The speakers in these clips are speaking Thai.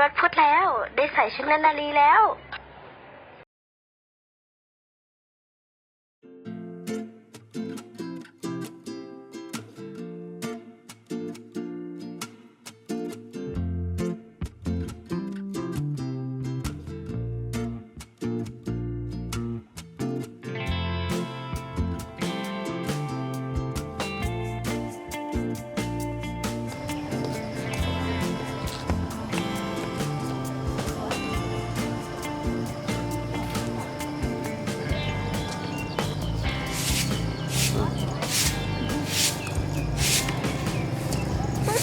วันพุธแล้ว ได้ใส่ชุดนันนารีแล้ว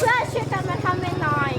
พื่อนช่วยกันมาทำเป็นหน่อย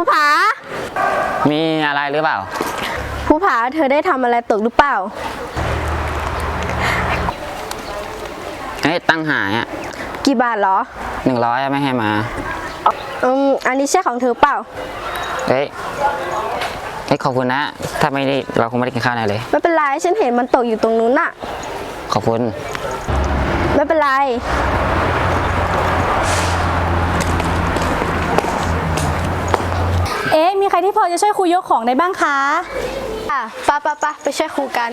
ผู้ผา มีอะไรหรือเปล่าผู้ผาเธอได้ทำอะไรตกหรือเปล่า เฮ้ยตั้งหายอะกี่บาทเหรอ หนึ่งร้อยไม่ให้มา อืมอันนี้ใช่ของเธอเปล่า เฮ้ยเฮ้ยขอบคุณนะ ถ้าไม่ได้เราคงไม่ได้กินข้าวแน่เลย ไม่เป็นไร ฉันเห็นมันตกอยู่ตรงนู้นน่ะ ขอบคุณ ไม่เป็นไร รที่พอจะช่วยครูยกของได้บ้างคะอะปะปะปะไปช่วยครูกัน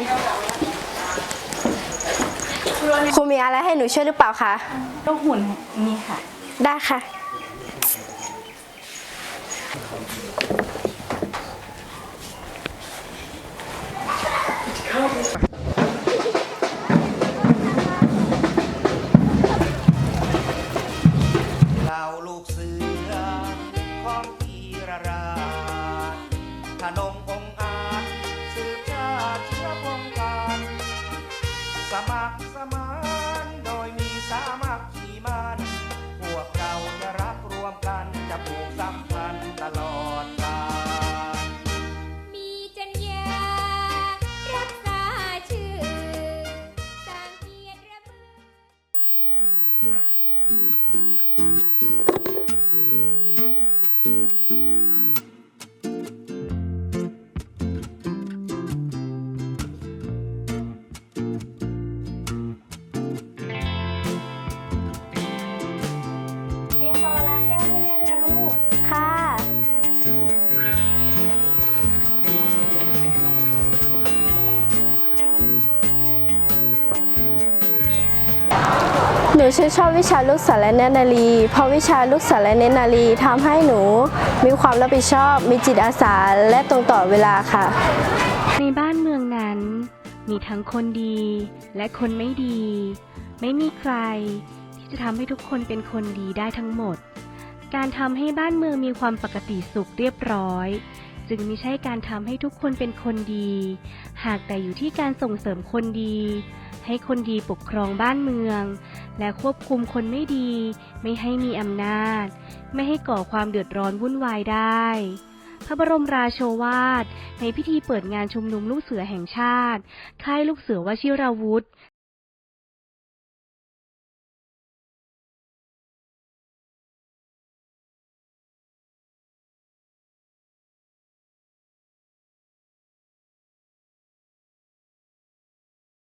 ครูมีอะไรให้หนูช่วยหรือเปล่าคะลูกหุ่นนี่ค่ะ ได้ค่ะ สมัครสมา หนูชื่นชอบวิชาลูกศรและเนนารี เพราะวิชาลูกศรและเนนารีทำให้หนูมีความรับผิดชอบ มีจิตอาสาและตรงต่อเวลาค่ะ ในบ้านเมืองนั้น มีทั้งคนดีและคนไม่ดี ไม่มีใคร ที่จะทำให้ทุกคนเป็นคนดีได้ทั้งหมด การทำให้บ้านเมืองมีความปกติสุขเรียบร้อย จึงไม่ใช่การทำให้ทุกคนเป็นคนดี หากแต่อยู่ที่การส่งเสริมคนดี ให้คนดีปกครองบ้านเมือง และควบคุมคนไม่ดี ไม่ให้มีอำนาจ ไม่ให้ก่อความเดือดร้อนวุ่นวายได้ พระบรมราโชวาท ในพิธีเปิดงานชุมนุมลูกเสือแห่งชาติ ค่ายลูกเสือวชิราวุธ